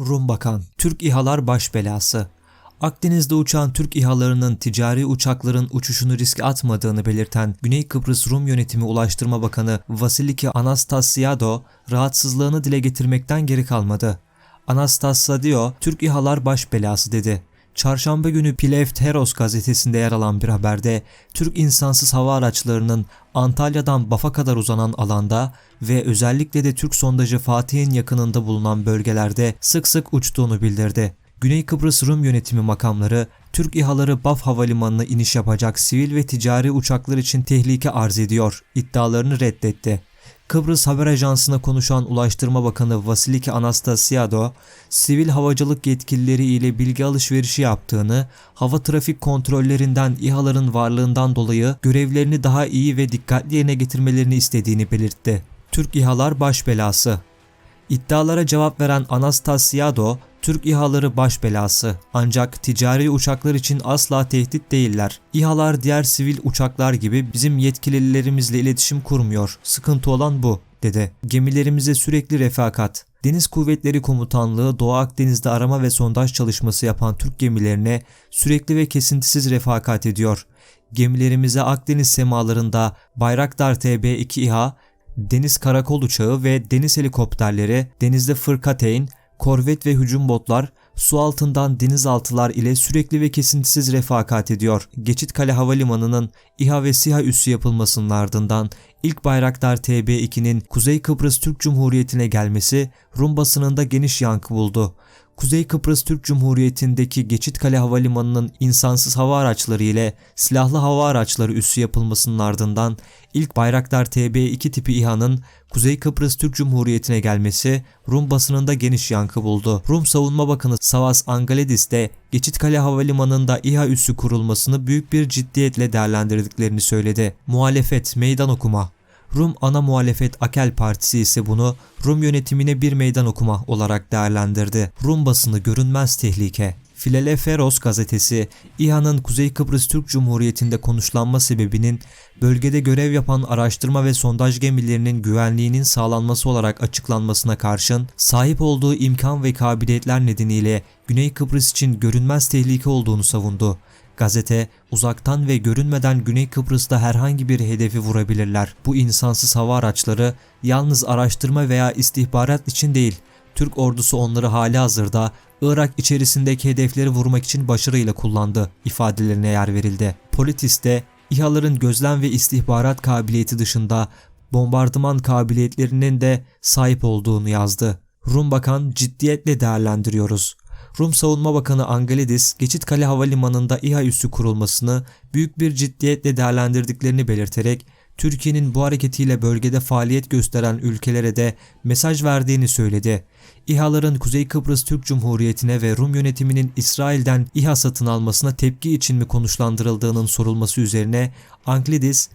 Rum Bakan, Türk İHA'lar baş belası. Akdeniz'de uçan Türk İHA'larının ticari uçakların uçuşunu riske atmadığını belirten Güney Kıbrıs Rum Yönetimi Ulaştırma Bakanı Vasiliki Anastasiado rahatsızlığını dile getirmekten geri kalmadı. Anastasiado, Türk İHA'lar baş belası dedi. Çarşamba günü Plevtheros gazetesinde yer alan bir haberde Türk insansız hava araçlarının Antalya'dan Baf'a kadar uzanan alanda ve özellikle de Türk sondajı Fatih'in yakınında bulunan bölgelerde sık sık uçtuğunu bildirdi. Güney Kıbrıs Rum yönetimi makamları Türk İHA'ları Baf Havalimanı'na iniş yapacak sivil ve ticari uçaklar için tehlike arz ediyor iddialarını reddetti. Kıbrıs Haber Ajansı'na konuşan Ulaştırma Bakanı Vasiliki Anastasiado, sivil havacılık yetkilileri ile bilgi alışverişi yaptığını, hava trafik kontrollerinden İHA'ların varlığından dolayı görevlerini daha iyi ve dikkatli yerine getirmelerini istediğini belirtti. Türk İHA'lar baş belası İddialara cevap veren Anastasiado, Türk İHA'ları baş belası ancak ticari uçaklar için asla tehdit değiller. İHA'lar diğer sivil uçaklar gibi bizim yetkililerimizle iletişim kurmuyor. Sıkıntı olan bu, dedi. Gemilerimize sürekli refakat. Deniz Kuvvetleri Komutanlığı Doğu Akdeniz'de arama ve sondaj çalışması yapan Türk gemilerine sürekli ve kesintisiz refakat ediyor. Gemilerimize Akdeniz semalarında Bayraktar TB2 İHA, deniz karakol uçağı ve deniz helikopterleri, denizde fırkateyn, korvet ve hücum botlar su altından denizaltılar ile sürekli ve kesintisiz refakat ediyor. Geçitkale Havalimanı'nın İHA ve SİHA üssü yapılmasının ardından ilk Bayraktar TB2'nin Kuzey Kıbrıs Türk Cumhuriyeti'ne gelmesi Rum basınında geniş yankı buldu. Kuzey Kıbrıs Türk Cumhuriyeti'ndeki Geçitkale Havalimanı'nın insansız hava araçları ile silahlı hava araçları üssü yapılmasının ardından ilk Bayraktar TB2 tipi İHA'nın Kuzey Kıbrıs Türk Cumhuriyeti'ne gelmesi Rum basınında geniş yankı buldu. Rum Savunma Bakanı Savas Angalidis de Geçitkale Havalimanı'nda İHA üssü kurulmasını büyük bir ciddiyetle değerlendirdiklerini söyledi. Muhalefet meydan okuma Rum ana muhalefet Akel Partisi ise bunu Rum yönetimine bir meydan okuma olarak değerlendirdi. Rum basını görünmez tehlike. Fileleferos gazetesi, İHA'nın Kuzey Kıbrıs Türk Cumhuriyeti'nde konuşlanma sebebinin bölgede görev yapan araştırma ve sondaj gemilerinin güvenliğinin sağlanması olarak açıklanmasına karşın sahip olduğu imkan ve kabiliyetler nedeniyle Güney Kıbrıs için görünmez tehlike olduğunu savundu. Gazete, uzaktan ve görünmeden Güney Kıbrıs'ta herhangi bir hedefi vurabilirler. Bu insansız hava araçları yalnız araştırma veya istihbarat için değil, Türk ordusu onları hali hazırda Irak içerisindeki hedefleri vurmak için başarıyla kullandı ifadelerine yer verildi. Politis'te İHA'ların gözlem ve istihbarat kabiliyeti dışında bombardıman kabiliyetlerinin de sahip olduğunu yazdı. Rum Bakan ciddiyetle değerlendiriyoruz. Rum Savunma Bakanı Angelidis, Geçitkale Havalimanı'nda İHA üssü kurulmasını büyük bir ciddiyetle değerlendirdiklerini belirterek, Türkiye'nin bu hareketiyle bölgede faaliyet gösteren ülkelere de mesaj verdiğini söyledi. İHA'ların Kuzey Kıbrıs Türk Cumhuriyeti'ne ve Rum yönetiminin İsrail'den İHA satın almasına tepki için mi konuşlandırıldığının sorulması üzerine Anglidis,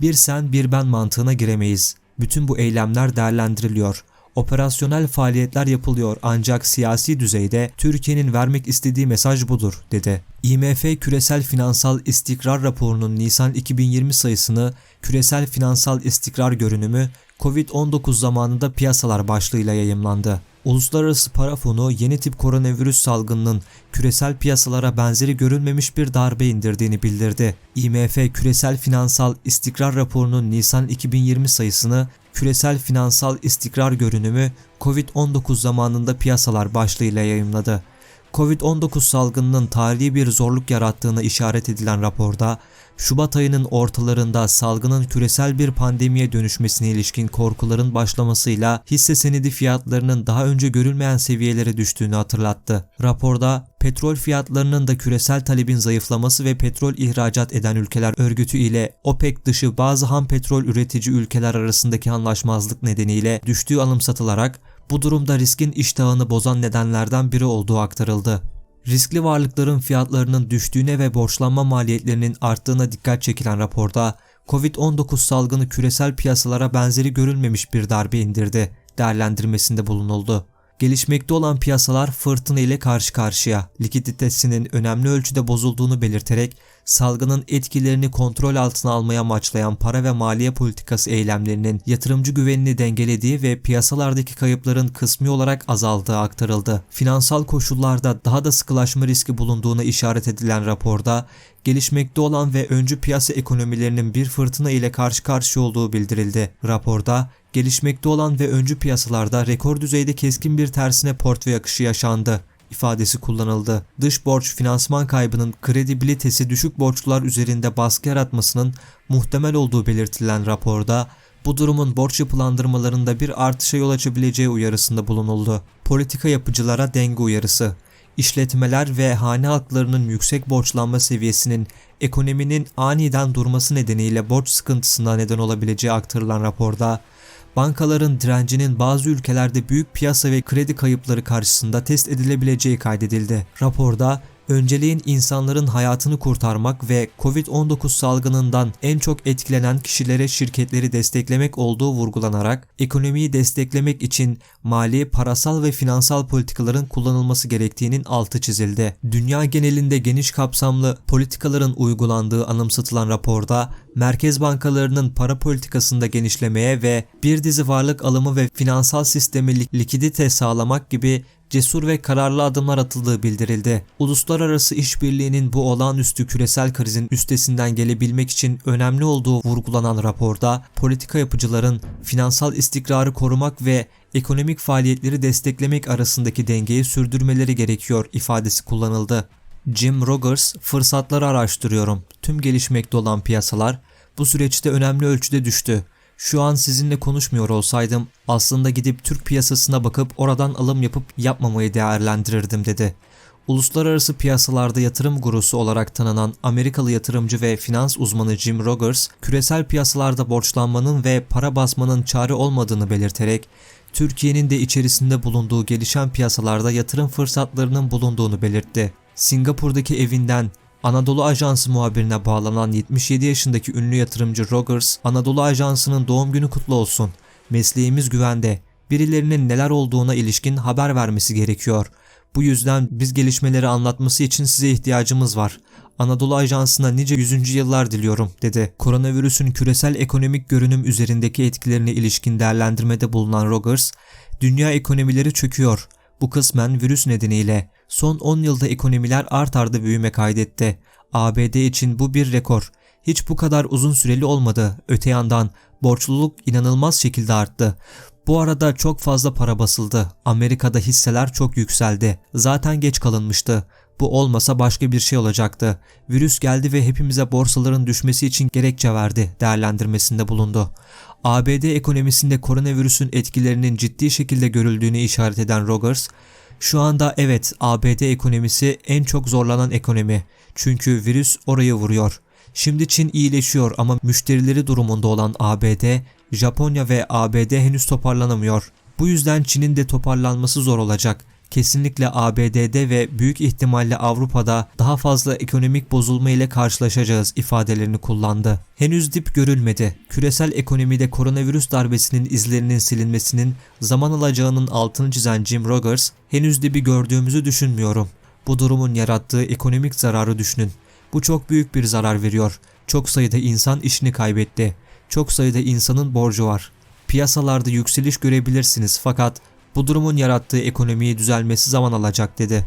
bir sen bir ben mantığına giremeyiz. Bütün bu eylemler değerlendiriliyor. Operasyonel faaliyetler yapılıyor ancak siyasi düzeyde Türkiye'nin vermek istediği mesaj budur, dedi. IMF Küresel Finansal İstikrar Raporu'nun Nisan 2020 sayısını Küresel Finansal İstikrar Görünümü COVID-19 zamanında piyasalar başlığıyla yayımlandı. Uluslararası Para Fonu yeni tip koronavirüs salgınının küresel piyasalara benzeri görülmemiş bir darbe indirdiğini bildirdi. IMF Küresel Finansal İstikrar Raporu'nun Nisan 2020 sayısını Küresel Finansal İstikrar Görünümü COVID-19 zamanında piyasalar başlığıyla yayımladı. Covid-19 salgınının tarihi bir zorluk yarattığına işaret edilen raporda, Şubat ayının ortalarında salgının küresel bir pandemiye dönüşmesine ilişkin korkuların başlamasıyla hisse senedi fiyatlarının daha önce görülmeyen seviyelere düştüğünü hatırlattı. Raporda petrol fiyatlarının da küresel talebin zayıflaması ve petrol ihracat eden ülkeler örgütü ile OPEC dışı bazı ham petrol üretici ülkeler arasındaki anlaşmazlık nedeniyle düştüğü anımsatılarak bu durumda riskin iştahını bozan nedenlerden biri olduğu aktarıldı. Riskli varlıkların fiyatlarının düştüğüne ve borçlanma maliyetlerinin arttığına dikkat çekilen raporda Covid-19 salgını küresel piyasalara benzeri görülmemiş bir darbe indirdi değerlendirmesinde bulunuldu. Gelişmekte olan piyasalar fırtına ile karşı karşıya likiditesinin önemli ölçüde bozulduğunu belirterek salgının etkilerini kontrol altına almaya amaçlayan para ve maliye politikası eylemlerinin yatırımcı güvenini dengelediği ve piyasalardaki kayıpların kısmi olarak azaldığı aktarıldı. Finansal koşullarda daha da sıkılaşma riski bulunduğuna işaret edilen raporda, gelişmekte olan ve öncü piyasa ekonomilerinin bir fırtına ile karşı karşıya olduğu bildirildi. Raporda, gelişmekte olan ve öncü piyasalarda rekor düzeyde keskin bir tersine portföy akışı yaşandı ifadesi kullanıldı. Dış borç finansman kaybının kredibilitesi düşük borçlular üzerinde baskı yaratmasının muhtemel olduğu belirtilen raporda bu durumun borç yapılandırmalarında bir artışa yol açabileceği uyarısında bulunuldu. Politika yapıcılara denge uyarısı İşletmeler ve hane halklarının yüksek borçlanma seviyesinin ekonominin aniden durması nedeniyle borç sıkıntısına neden olabileceği aktarılan raporda, bankaların direncinin bazı ülkelerde büyük piyasa ve kredi kayıpları karşısında test edilebileceği kaydedildi. Raporda önceliğin insanların hayatını kurtarmak ve Covid-19 salgınından en çok etkilenen kişilere şirketleri desteklemek olduğu vurgulanarak ekonomiyi desteklemek için mali, parasal ve finansal politikaların kullanılması gerektiğinin altı çizildi. Dünya genelinde geniş kapsamlı politikaların uygulandığı anımsatılan raporda merkez bankalarının para politikasında genişlemeye ve bir dizi varlık alımı ve finansal sistemi likidite sağlamak gibi cesur ve kararlı adımlar atıldığı bildirildi. Uluslararası işbirliğinin bu olağanüstü küresel krizin üstesinden gelebilmek için önemli olduğu vurgulanan raporda politika yapıcıların finansal istikrarı korumak ve ekonomik faaliyetleri desteklemek arasındaki dengeyi sürdürmeleri gerekiyor ifadesi kullanıldı. Jim Rogers, fırsatları araştırıyorum. Tüm gelişmekte olan piyasalar bu süreçte önemli ölçüde düştü. Şu an sizinle konuşmuyor olsaydım aslında gidip Türk piyasasına bakıp oradan alım yapıp yapmamayı değerlendirirdim dedi. Uluslararası piyasalarda yatırım gurusu olarak tanınan Amerikalı yatırımcı ve finans uzmanı Jim Rogers, küresel piyasalarda borçlanmanın ve para basmanın çare olmadığını belirterek, Türkiye'nin de içerisinde bulunduğu gelişen piyasalarda yatırım fırsatlarının bulunduğunu belirtti. Singapur'daki evinden Anadolu Ajansı muhabirine bağlanan 77 yaşındaki ünlü yatırımcı Rogers, Anadolu Ajansı'nın doğum günü kutlu olsun. Mesleğimiz güvende. Birilerinin neler olduğuna ilişkin haber vermesi gerekiyor. Bu yüzden biz gelişmeleri anlatması için size ihtiyacımız var. Anadolu Ajansı'na nice yüzüncü yıllar diliyorum dedi. Koronavirüsün küresel ekonomik görünüm üzerindeki etkilerine ilişkin değerlendirmede bulunan Rogers, dünya ekonomileri çöküyor. Bu kısmen virüs nedeniyle son 10 yılda ekonomiler art arda büyüme kaydetti. ABD için bu bir rekor. Hiç bu kadar uzun süreli olmadı. Öte yandan borçluluk inanılmaz şekilde arttı. Bu arada çok fazla para basıldı. Amerika'da hisseler çok yükseldi. Zaten geç kalınmıştı. Bu olmasa başka bir şey olacaktı. Virüs geldi ve hepimize borsaların düşmesi için gerekçe verdi değerlendirmesinde bulundu. ABD ekonomisinde koronavirüsün etkilerinin ciddi şekilde görüldüğünü işaret eden Rogers, şu anda evet ABD ekonomisi en çok zorlanan ekonomi. Çünkü virüs orayı vuruyor. Şimdi Çin iyileşiyor ama müşterileri durumunda olan ABD, Japonya ve ABD henüz toparlanamıyor. Bu yüzden Çin'in de toparlanması zor olacak kesinlikle ABD'de ve büyük ihtimalle Avrupa'da daha fazla ekonomik bozulma ile karşılaşacağız ifadelerini kullandı. Henüz dip görülmedi. Küresel ekonomide koronavirüs darbesinin izlerinin silinmesinin zaman alacağının altını çizen Jim Rogers, henüz dibi gördüğümüzü düşünmüyorum. Bu durumun yarattığı ekonomik zararı düşünün. Bu çok büyük bir zarar veriyor. Çok sayıda insan işini kaybetti. Çok sayıda insanın borcu var. Piyasalarda yükseliş görebilirsiniz fakat bu durumun yarattığı ekonomiyi düzelmesi zaman alacak dedi.